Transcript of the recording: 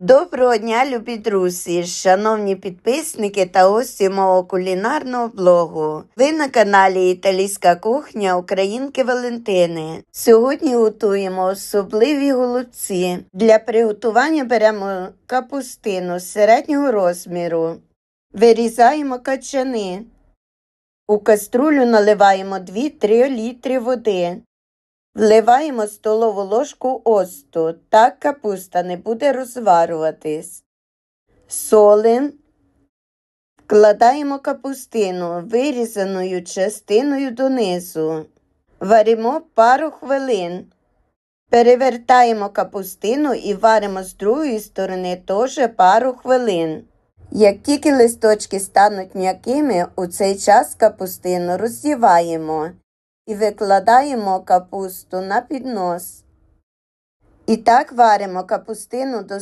Доброго дня, любі друзі, шановні підписники та гості мого кулінарного блогу. Ви на каналі Італійська кухня Українки Валентини. Сьогодні готуємо особливі голубці. Для приготування беремо капустину середнього розміру, вирізаємо качани. У каструлю наливаємо 2-3 літри води. Вливаємо столову ложку оцту, так капуста не буде розварюватись. Солим. Вкладаємо капустину вирізаною частиною донизу. Варимо пару хвилин. Перевертаємо капустину і варимо з другої сторони теж пару хвилин. Як тільки листочки стануть м'якими, у цей час капустину роздіваємо і викладаємо капусту на піднос. І так варимо капустину до